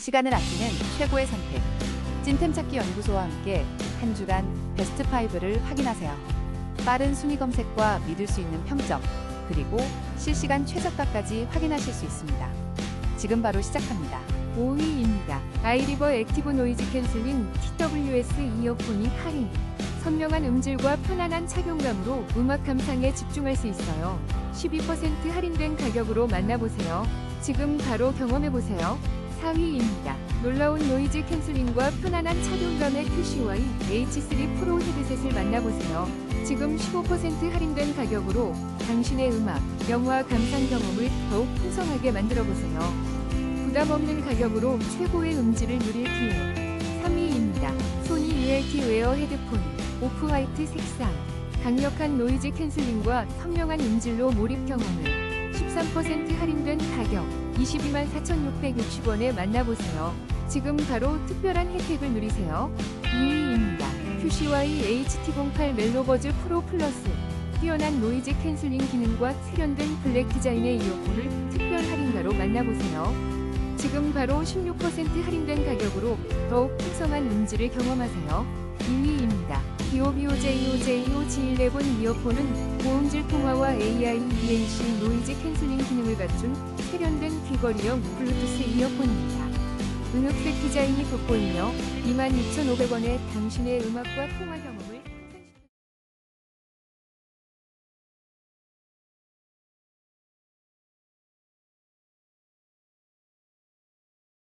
시간을 아끼는 최고의 선택. 찐템 찾기 연구소와 함께 한 주간 베스트 5를 확인하세요. 빠른 순위 검색과 믿을 수 있는 평점, 그리고 실시간 최저가까지 확인하실 수 있습니다. 지금 바로 시작합니다. 5위입니다. 아이리버 액티브 노이즈 캔슬링 TWS 이어폰이 할인. 선명한 음질과 편안한 착용감으로 음악 감상에 집중할 수 있어요. 12% 할인된 가격으로 만나보세요. 지금 바로 경험해보세요. 4위입니다. 놀라운 노이즈 캔슬링과 편안한 착용감의 QCY H3 프로 헤드셋을 만나보세요. 지금 15% 할인된 가격으로 당신의 음악, 영화 감상 경험을 더욱 풍성하게 만들어보세요. 부담 없는 가격으로 최고의 음질을 누릴 기회. 3위입니다. 소니 ULT 웨어 헤드폰 오프화이트 색상. 강력한 노이즈 캔슬링과 선명한 음질로 몰입 경험을 13% 할인된 가격 22만 4,660원에 만나보세요. 지금 바로 특별한 혜택을 누리세요. 2위입니다. QCY HT08 멜로버즈 프로 플러스 뛰어난 노이즈 캔슬링 기능과 세련된 블랙 디자인의 이어폰을 특별 할인가로 만나보세요. 지금 바로 16% 할인된 가격으로 더욱 풍성한 음질을 경험하세요. 2위입니다. 비오비오 JOJO G11 이어폰은 고음질 통화와 AI EAC 노이즈 캔슬링 기능을 갖춘 세련된 귀걸이형 블루투스 이어폰입니다. 은흑색 디자인이 돋보이며 22,500원에 당신의 음악과 통화